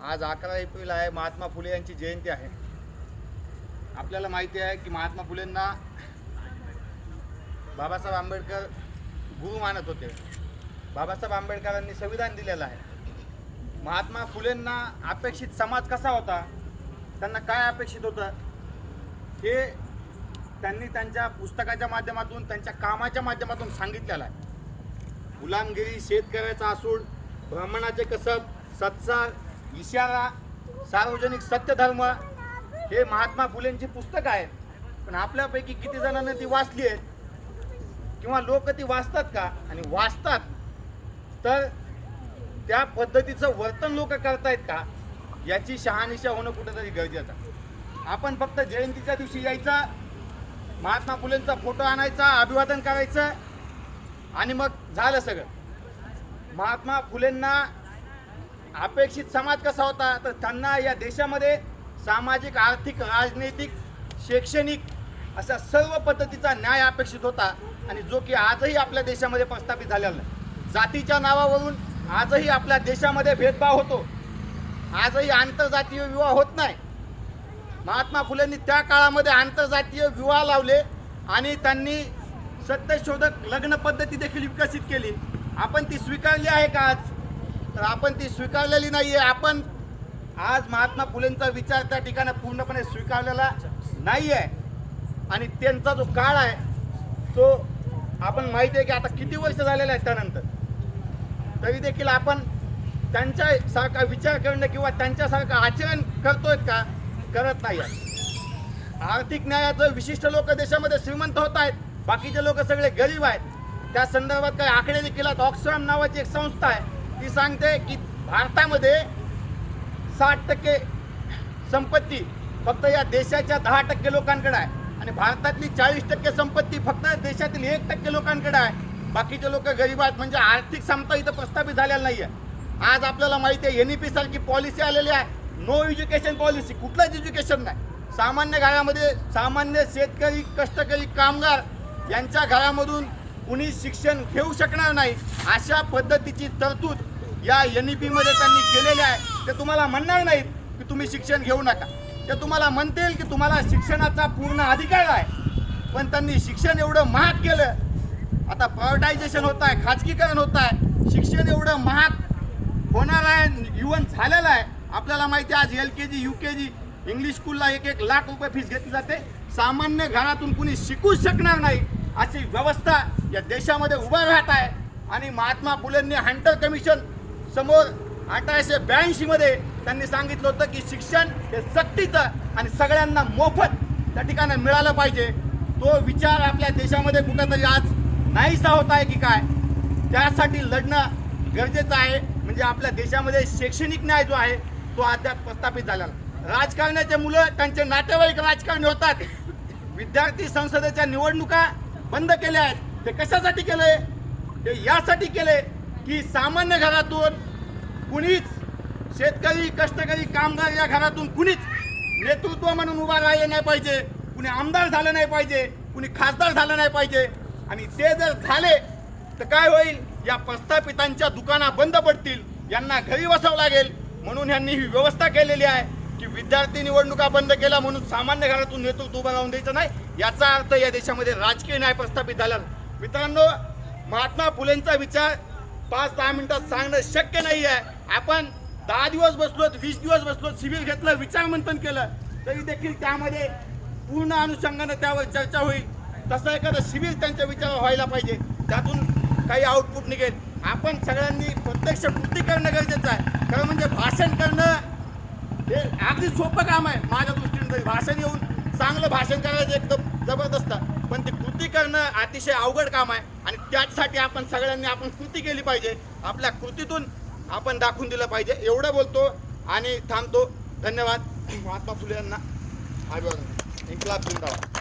आज अकरा एप्रिल आहे महात्मा फुले यांची जयंती आहे. आपल्याला माहिती आहे की महात्मा फुलेंना बाबासाहेब आंबेडकर गुरु मानत होते. बाबासाहेब आंबेडकरांनी संविधान दिलेलं आहे. महात्मा फुलेंना अपेक्षित समाज कसा होता? त्यांना काय अपेक्षित होतं? हे त्यांनी त्यांच्या पुस्तकाच्या माध्यमातून त्यांच्या कामाच्या माध्यमातून सांगितलेलं आहे. गुलामगिरी शेतकऱ्याचा असूड ब्राह्मणाचे कसब सत्सार इशारा सार्वजनिक सत्यधर्म हे महात्मा फुलेंची पुस्तक आहे. पण आपल्यापैकी किती जणांना ती वाचली आहेत किंवा लोक ती वाचतात का? आणि वाचतात तर त्या पद्धतीचं वर्तन लोक करतायत का? याची शहानिशा होणं कुठेतरी गरजेचं आपण फक्त जयंतीच्या दिवशी यायचा महात्मा फुलेंचा फोटो आणायचा अभिवादन करायचं आणि मग झालं सगळं. महात्मा फुलेंना अपेक्षित समाज कसा होता तर त्यांना या देशामध्ये सामाजिक आर्थिक राजनैतिक शैक्षणिक अशा सर्व पद्धतीचा न्याय अपेक्षित होता आणि जो की आजही आपल्या देशामध्ये प्रस्थापित झालेला नाही जातीच्या नावावरून आजही आपल्या देशामध्ये भेदभाव होतो. आजही आंतरजातीय विवाह होत नाही. महात्मा फुलेंनी त्या काळामध्ये आंतरजातीय विवाह लावले आणि त्यांनी सत्यशोधक लग्न पद्धती देखील विकसित केली. आपण ती स्वीकारली आहे का आज? तर आपण ती स्वीकारलेली नाही आहे आपण आज महात्मा फुलेंचा विचार त्या ठिकाणी पूर्णपणे स्वीकारलेला नाही आहे आणि त्यांचा जो काळ आहे तो आपण माहिती आहे की आता किती वर्ष झालेले आहेत त्यानंतर. तरी देखील आपण त्यांच्यासारखा विचार करणं किंवा त्यांच्यासारखं आचरण करतोय का करत नाही आहे. आर्थिक न्यायाचं विशिष्ट लोक देशामध्ये श्रीमंत होत आहेत बाकीचे लोक सगळे गरीब आहेत त्या संदर्भात काही आकडे देखील आहेत. नावाची एक संस्था आहे. ती सांगते की भारतामध्ये साठ टक्के संपत्ती फक्त या देशाच्या दहा टक्के लोकांकडे आहे. आणि भारतातली चाळीस टक्के संपत्ती फक्त देशातील एक टक्के लोकांकडे आहे. बाकीचे लोक गरीब आहेत म्हणजे आर्थिक समता इथं प्रस्थापित झालेला नाही आहे आज आपल्याला माहिती आहे एन ई पी सारखी पॉलिसी आलेली आहे. नो एज्युकेशन पॉलिसी कुठलंच एज्युकेशन नाही. सामान्य घरामध्ये सामान्य शेतकरी कष्टकरी कामगार यांच्या घरामधून कुणी शिक्षण घेऊ शकणार नाही अशा पद्धतीची तरतूद या एन ई पीमध्ये त्यांनी केलेली आहे. ते तुम्हाला म्हणणार नाहीत की तुम्ही शिक्षण घेऊ नका. ते तुम्हाला म्हणतील की तुम्हाला शिक्षणाचा पूर्ण अधिकार आहे. पण त्यांनी शिक्षण एवढं महाग केलं. आता प्रायव्हटायझेशन होत आहे खाजगीकरण होत आहे शिक्षण एवढं महाग होणार आहे युवन झालेलं आहे. आपल्याला माहिती आहे आज L K G U K G English स्कूलला एक एक लाख रुपये फीस घेतली जाते. सामान्य घरातून कुणी शिकूच शकणार नाही. अशी व्यवस्था या देशामध्ये उभा राहत आहे. आणि महात्मा फुलेंनी हंटर कमिशन समोर अठराशे ब्याऐंशीमध्ये त्यांनी सांगितलं होतं की शिक्षण हे सक्तीचं आणि सगळ्यांना मोफत त्या ठिकाणी मिळालं पाहिजे. तो विचार आपल्या देशामध्ये कुठंतरी आज नाहीसा होत आहे की काय? त्यासाठी लढणं गरजेचं आहे. म्हणजे आपल्या देशामध्ये शैक्षणिक न्याय जो आहे तो अद्याप प्रस्थापित झालेला राजकारणाचे मुलं त्यांचे नातेवाईक राजकारणी होतात. विद्यार्थी संसदेच्या निवडणुका बंद केले आहेत. ते कशासाठी केले ते यासाठी केले की सामान्य घरातून कुणीच शेतकरी कष्टकरी कामगार या घरातून कुणीच नेतृत्व म्हणून उभा राहिले नाही पाहिजे. कुणी आमदार झालं नाही पाहिजे. कुणी खासदार झालं नाही पाहिजे. आणि ते जर झाले तर काय होईल? या प्रस्थापितांच्या दुकाना बंद पडतील. यांना घरी बसावं लागेल. म्हणून यांनी ही व्यवस्था केलेली आहे. की विद्यार्थी निवडणुका बंद केल्या म्हणून सामान्य घरातून नेतृत्व उभं राहून द्यायचं नाही याचा अर्थ या देशामध्ये राजकीय न्याय प्रस्थापित झाला. मित्रांनो महात्मा फुलेंचा विचार पाच दहा मिनिटात सांगणं शक्य नाही आहे आपण दहा दिवस बसलोत वीस दिवस बसलोत शिबिर घेतलं विचार मंथन केलं तरी देखील त्यामध्ये पूर्ण अनुषंगानं त्यावर चर्चा होईल. तसं एखादं शिबिर त्यांच्या विचारावर व्हायला पाहिजे. त्यातून काही आउटपुट निघेल. आपण सगळ्यांनी प्रत्यक्ष कृती करणं गरजेचं आहे. खरं म्हणजे भाषण करणं हे अगदी सोपं काम आहे माझ्या दृष्टीने भाषण येऊन चांगलं भाषण करायचं एकदम जबरदस्त. पण ती कृती करणं अतिशय अवघड काम आहे. आणि त्याचसाठी आपण सगळ्यांनी आपण कृती केली पाहिजे. आपल्या कृतीतून आपण दाखवून दिलं पाहिजे. एवढं बोलतो आणि थांबतो. धन्यवाद. महात्मा फुले यांना. अभिवादन इन्कलाब जिंदाबाद